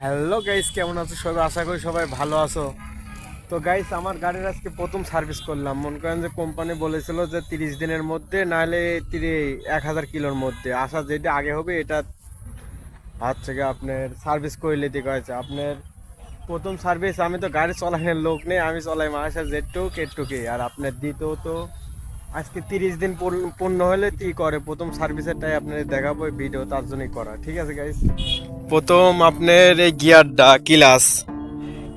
Hello guys কেমন আছো সবাই? আশা করি সবাই ভালো আছো। তো গাইস আমার গাড়ির আজকে প্রথম সার্ভিস করলাম। মনে করেন যে কোম্পানি বলেছিল যে তিরিশ দিনের মধ্যে, নাহলে তিরি, এক হাজার কিলোর মধ্যে। আসা যেটা আগে হবে, এটা হচ্ছে গিয়ে আপনার সার্ভিস করে নিতে হয়েছে। আপনার প্রথম সার্ভিস আমি তো গাড়ি চলানোর লোক নেই, আমি চলাই, মাসে যেটুক, এটুকুই। আর আপনার দ্বিতীয় তো আজকে তিরিশ দিন পূর্ণ- হলে কি করে? প্রথম সার্ভিসেরটাই আপনাদের দেখাবো ভিডিও তার জন্যই করা। ঠিক আছে গাইস প্রথম আপনার এই গিয়ারটা, কিলাস।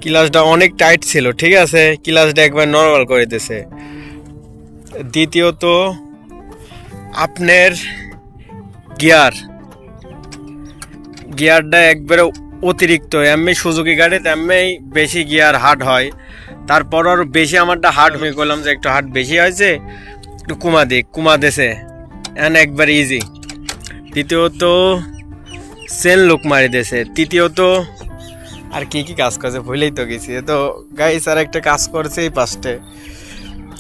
কিলাসটা অনেক টাইট ছিল, ঠিক আছে? কিলাসটা একবার নর্মাল করে দিয়েছে দ্বিতীয়ত, আপনার গিয়ার। গিয়ারটা একবারে অতিরিক্ত, এমনি সুজুকি গাড়িতে এমনি বেশি গিয়ার হার্ড হয়। তারপর আর বেশি আমারটা হার্ড হয়ে করলাম যে একটু হার্ড বেশি হয়েছে। একটু কুমা দিক কুমা দেছে। এন একবার ইজি দ্বিতীয়ত সেন লোক মারি দিয়েছে তৃতীয়ত, আর কি কি কাজ করছে ভুলেই তো গেছি। তো গাইস আর একটা কাজ করছে এই পাশটে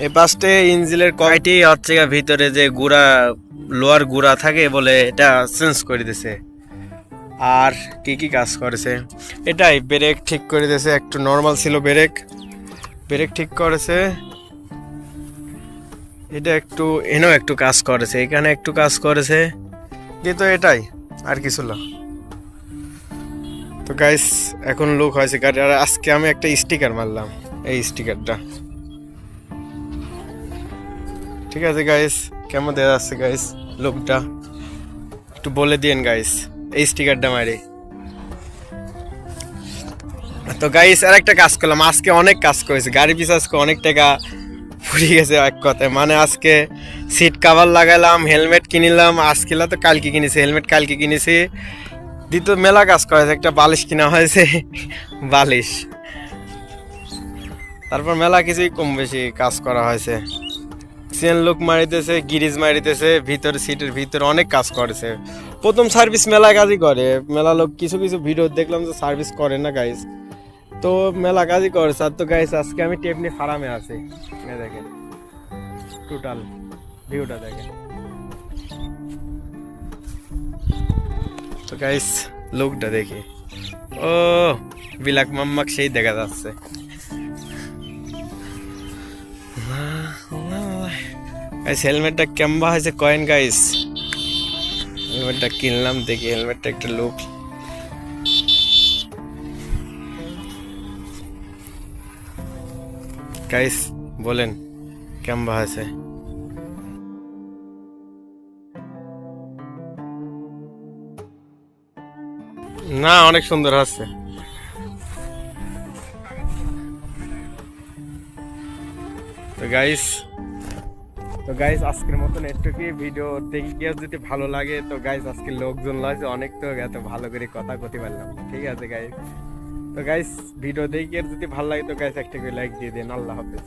এই পাশটে ইঞ্জিনের কয়টি হচ্ছে ভিতরে যে গুড়া, লোয়ার গুড়া থাকে বলে এটা চেঞ্জ করে দিছে। আর কি কি কাজ করেছে? এটাই ব্রেক ঠিক করে দিয়েছে একটু নর্মাল ছিল ব্রেক ব্রেক ঠিক করেছে। এটা একটু এনেও একটু কাজ করেছে, এখানে একটু কাজ করেছে। কিন্তু এটাই, আর কিছু না। তো গাইস এখন লোক হয়েছে গাড়ি আর আজকে আমি একটা স্টিকার মারলাম, এই স্টিকারটা ঠিক আছে গাইস কেমন দেখা যাচ্ছে গাইস লোকটা একটু বলে দিন গাইস এই স্টিকারটা মারি। তো গাইস আর একটা কাজ করলাম, আজকে অনেক কাজ করেছে, গাড়ি পিছু আজকে অনেক টাকা ফুরিয়ে গেছে এক কথায়। মানে আজকে সিট কাভার লাগাইলাম হেলমেট কিনিলাম আজকে তো কালকে কিনেছি হেলমেট কালকে কিনেছি। দ্বিতীয় মেলা কাজ করেছে একটা বালিশ কিনা হয়েছে। বালিশ। তারপর মেলা কিছুই কম বেশি কাজ করা হয়েছে। চেন লোক মারিতেছে, গিরিজ মারিতেছে, ভিতর সিটের ভিতরে অনেক কাজ করেছে। প্রথম সার্ভিস মেলা কাজই করে। মেলা লোক কিছু কিছু ভিডিও দেখলাম যে সার্ভিস করে না গাইস তো মেলা কাজই করেছে। আর তো গাইস আজকে আমি টেপনি ফার্মে আছি। এই দেখেন টোটাল ভিউটা দেখেন। তো গাইস লোকটা দেখি। ও, বিলাক মাম্মাক সেই দেখা যাচ্ছে। গাইস হেলমেটটা কেমবা হয়েছে, কয়েন গাইস হেলমেটটা কিনলাম দেখি হেলমেটটা একটা লুক গাইস বলেন, কেমন আছে? না, অনেক সুন্দর আছে। তো গাইস তো গাইস আজকের মতন একটুকি ভিডিও দেখি কেউ যদি ভালো লাগে, তো গাইস আজকে লোকজন লাগছে অনেক তো এত ভালো করে কথা করতে পারলাম ঠিক আছে গাইস তো গাইস ভিডিও দেখিয়ে যদি ভালো লাগে তো গাইস একটা করে লাইক দিয়ে দিন, আল্লাহ হাফেজ।